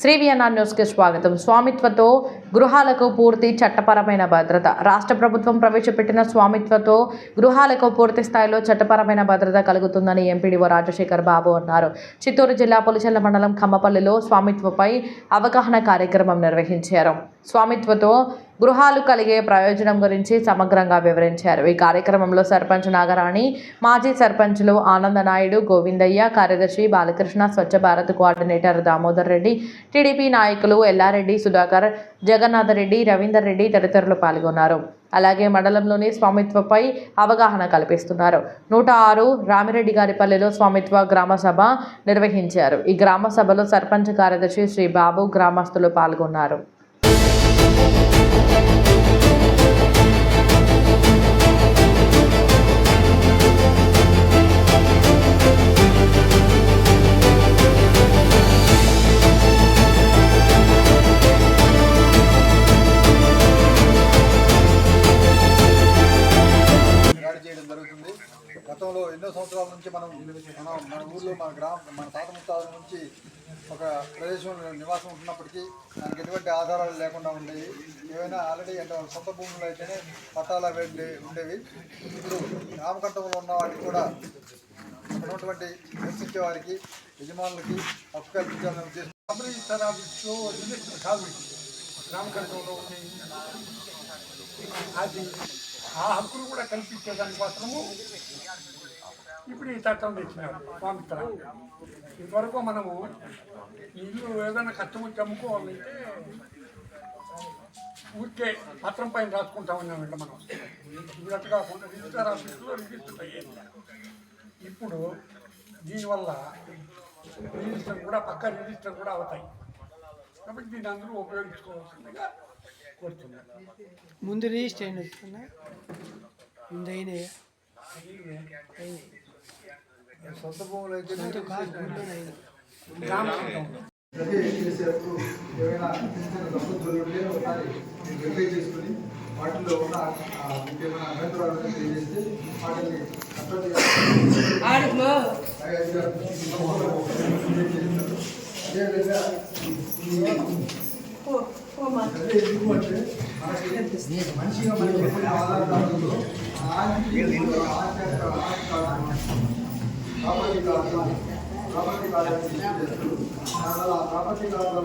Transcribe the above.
శ్రీవియన్నా న్యూస్కి స్వాగతం. స్వామిత్వతో గృహాలకు పూర్తి చట్టపరమైన భద్రత. రాష్ట్ర ప్రభుత్వం ప్రవేశపెట్టిన స్వామిత్వతో గృహాలకు పూర్తి స్థాయిలో చట్టపరమైన భద్రత కలుగుతుందని ఎంపీడీఓ రాజశేఖర్ బాబు అన్నారు. చిత్తూరు జిల్లా పులిచెల్ల మండలం ఖమ్మపల్లిలో స్వామిత్వపై అవగాహన కార్యక్రమం నిర్వహించారు. స్వామిత్వతో గృహాలు కలిగే ప్రయోజనం గురించి సమగ్రంగా వివరించారు. ఈ కార్యక్రమంలో సర్పంచ్ నాగరాణి మాజీ సర్పంచ్లు ఆనందనాయుడు గోవిందయ్య కార్యదర్శి బాలకృష్ణ స్వచ్ఛ భారత్ కోఆర్డినేటర్ దామోదర్ రెడ్డి టీడీపీ నాయకులు ఎల్లారెడ్డి సుధాకర్ జగన్నాథరెడ్డి రవీందర్ రెడ్డి తదితరులు పాల్గొన్నారు. అలాగే మండలంలోని స్వామిత్వపై అవగాహన కల్పిస్తున్నారు. నూట ఆరు రామిరెడ్డి గారిపల్లిలో స్వామిత్వ గ్రామ సభ నిర్వహించారు. ఈ గ్రామ సభలో సర్పంచ్ కార్యదర్శి శ్రీ బాబు గ్రామస్తులు పాల్గొన్నారు. Thank you. గతంలో ఎన్నో సంవత్సరాల నుంచి మనం మన మన ఊర్లో మన గ్రామ మన తాత ముత్తాల నుంచి ఒక ప్రదేశంలో నివాసం ఉంటున్నప్పటికీ దానికి ఎటువంటి ఆధారాలు లేకుండా ఉండేవి. ఏవైనా ఆల్రెడీ అంటే సొంత భూములు అయితేనే పట్టాల వెళ్ళి ఉండేవి. ఇప్పుడు రామకంఠంలో ఉన్న వాటికి కూడా ఉన్నటువంటి నివసించే వారికి యజమానులకి హక్కు కల్పించాలనే ఉద్దేశం. అమరీ కాదు నామకరణంలో ఉంది అది ఆ హక్కులు కూడా కల్పించేదానికోసము ఇప్పుడు ఈ చట్టం తెచ్చినారు స్వామిత్ర ఇంతవరకు మనము ఇల్లు ఏదైనా కష్టం వచ్చి అమ్ముకోవాలంటే ఊరికే పత్రం పైన రాసుకుంటా ఉన్నామంట మనం. ఇప్పుడు అట్లా కాకుండా రిజిస్టర్ ఆఫీస్లో రిజిస్టర్ అయ్యేది ఇప్పుడు దీనివల్ల రిజిస్టర్ కూడా పక్క రిజిస్టర్ కూడా అవుతాయి. కాబట్టి దీన్ని అందరూ ఉపయోగించుకోవాల్సిందిగా కోరుతున్నాను ముందు రిజిస్టర్ అయిన ముందు అయినాయా సొంత భూములు అయితే చేసేటప్పుడు ఏమైనా చేసుకుని వాటిలో ఉన్న అభ్యంతరాలు తెలియజేస్తే వాటిని. అదేవిధంగా అదే ఎందుకు అంటే మనకి మంచిగా మనకి ఎప్పుడు ఆధారపడుతుందో property property property card property card